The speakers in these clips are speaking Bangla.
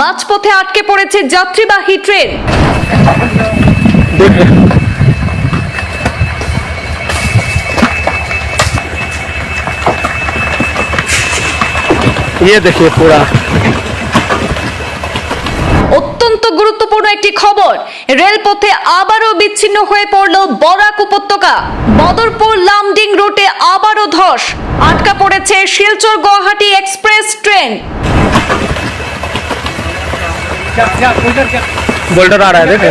মাঝপথে আটকে পড়েছে যাত্রীবাহী ট্রেন ये देखिए पूरा অত্যন্ত গুরুত্বপূর্ণ একটি খবর রেলপথে আবারও বিচ্ছিন্ন হয়ে পড়ল বরাক উপত্যকা বদরপুর লামডিং রুটে আবারও ধস আটকা পড়েছে Silchar Guwahati express train Boulder आ रहा है देख।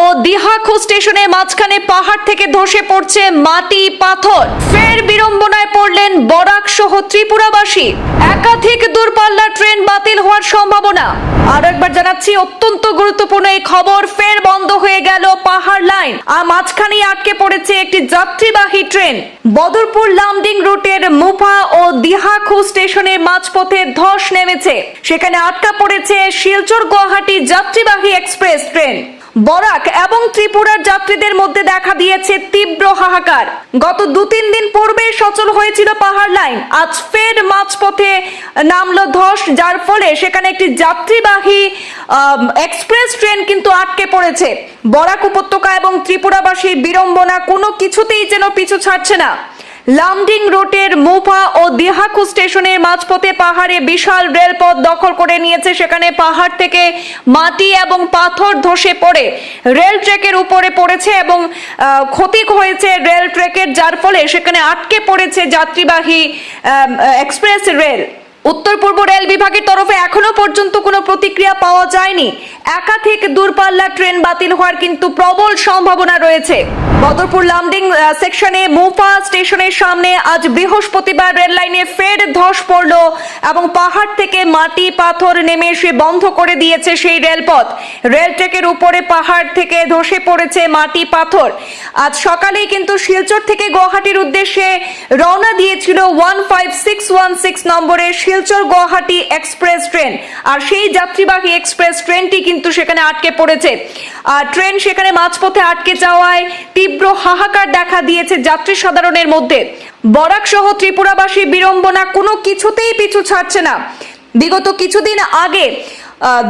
और दिहा দিহাখু স্টেশনের মাঝখানে পাহাড় থেকে ধসে পড়ছে মাটি পাথর। ফের বিড়ম্বনায় পড়লেন বরাক সহ ত্রিপুরাবাসী। একাধিক দূরপাল্লার ট্রেন বাতিল হওয়ার সম্ভাবনা। আর একবার জানাচ্ছি, অত্যন্ত গুরুত্বপূর্ণ এই খবর ফের বন্ধ হয়ে গেল পাহাড় লাইন। আর মাঝখানেই আটকে পড়েছে একটি যাত্রীবাহী ট্রেন। বদরপুর লামডিং রুটের মুফা ও দিহাখু স্টেশনের মাঝপথে ধস নেমেছে। সেখানে আটকা পড়েছে শিলচর গুয়াহাটি যাত্রীবাহী এক্সপ্রেস ট্রেন। বরাক এবং ত্রিপুরার যাত্রীদের মধ্যে দেখা দিয়েছে তীব্র হাহাকার। গত দু তিন দিন পূর্বে সচল হয়েছিল পাহাড় লাইন। আজ ফের মাঝপথে নামলো ধস, যার ফলে সেখানে একটি যাত্রীবাহী এক্সপ্রেস ট্রেন কিন্তু আটকে পড়েছে। বরাক উপত্যকা এবং ত্রিপুরাবাসীর বিড়ম্বনা কোনো কিছুতেই যেন পিছু ছাড়ছে না। লামডিং রুটের মুফা ও দিহাকু স্টেশনের মাঝপথে পাহাড়ে বিশাল রেলপথ দখল করে নিয়েছে। সেখানে পাহাড় থেকে মাটি এবং পাথর ধসে পড়ে রেল ট্র্যাকের উপরে পড়েছে এবং ক্ষতি হয়েছে রেল ট্র্যাকের যার ফলে সেখানে আটকে পড়েছে যাত্রীবাহী এক্সপ্রেস রেল। উত্তর পূর্ব রেল বিভাগের তরফে এখনও পর্যন্ত কোনো প্রতিক্রিয়া যায়নি। একাধিক দূরপাল্লা ট্রেন বাতিল হওয়ার কিন্তু প্রবল সম্ভাবনা রয়েছে। বদরপুর লামডিং সেকশনে মুফা স্টেশনের সামনে আজ বৃহস্পতিবার রেল লাইনে ফের ধস পড়ল এবং পাহাড় থেকে মাটি পাথর নেমে এসে বন্ধ করে দিয়েছে সেই রেলপথ। রেল ট্র্যাকের উপরে পাহাড় থেকে ধসে পড়েছে মাটি পাথর। আজ সকালেই কিন্তু শিলচর থেকে গুয়াহাটির উদ্দেশ্যে রওনা দিয়েছিল one five six one six নম্বরের শিলচর গুয়াহাটি এক্সপ্রেস ট্রেন। আর সেই যাত্রীবাহী এক্সপ্রেস ট্রেনটি কিন্তু সেখানে আটকে পড়েছে। ট্রেন সেখানে মাঝপথে আটকে যাওয়ায় তীব্র হাহাকার দেখা দিয়েছে যাত্রী সাধারণের মধ্যে। বরাক সহ ত্রিপুরাবাসী বিড়ম্বনা কোনো কিছুতেই পিছু ছাড়ছে না। বিগত কিছুদিন আগে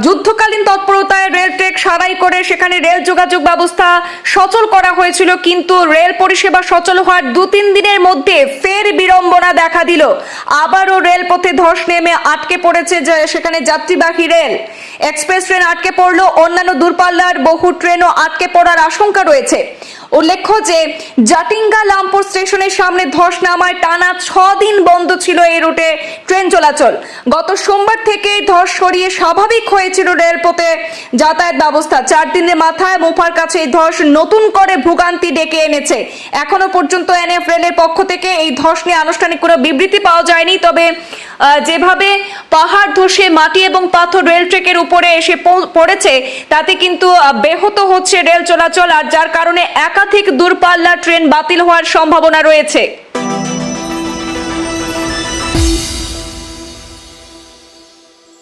যুদ্ধকালীন তৎপরতায় রেল ট্রেক সারাই করে সেখানে রেল যোগাযোগ ব্যবস্থা সচল করা হয়েছিল, কিন্তু রেল পরিষেবা সচল হওয়ার দু তিন দিনের মধ্যে ফের বিড়ম্বনা দেখা দিল। আবারও রেলপথে ধস নেমে আটকে পড়েছে সেখানে যাত্রীবাহী রেল। এক্সপ্রেস ট্রেন আটকে পড়ল, অন্যান্য দূরপাল্লার বহু ট্রেনও আটকে পড়ার আশঙ্কা রয়েছে। উল্লেখ্য যে জাটিঙ্গা লামপুর স্টেশনের সামনে ধস নামায় টানা ছ দিন বন্ধ ছিল এই রুটে ট্রেন চলাচল। গত সোমবার থেকেই ধস সরিয়ে স্বাভাবিক হয়েছিল রেলপথে যাতায়াত ব্যবস্থা। চার দিনের মাথায় মুফার কাছে এই ধস নতুন করে ভোগান্তি ডেকে এনেছে। এখনও পর্যন্ত এনএফ রেলের পক্ষ থেকে এই ধস নিয়ে আনুষ্ঠানিক কোনো বিবৃতি পাওয়া যায়নি। তবে যেভাবে পাহাড় ধসে মাটি এবং পাথর রেল ট্রেকের উপরে এসে পড়েছে, তাতে কিন্তু ব্যাহত হচ্ছে রেল চলাচল। আর যার কারণে একাধিক দূরপাল্লা ট্রেন বাতিল হওয়ার সম্ভাবনা রয়েছে।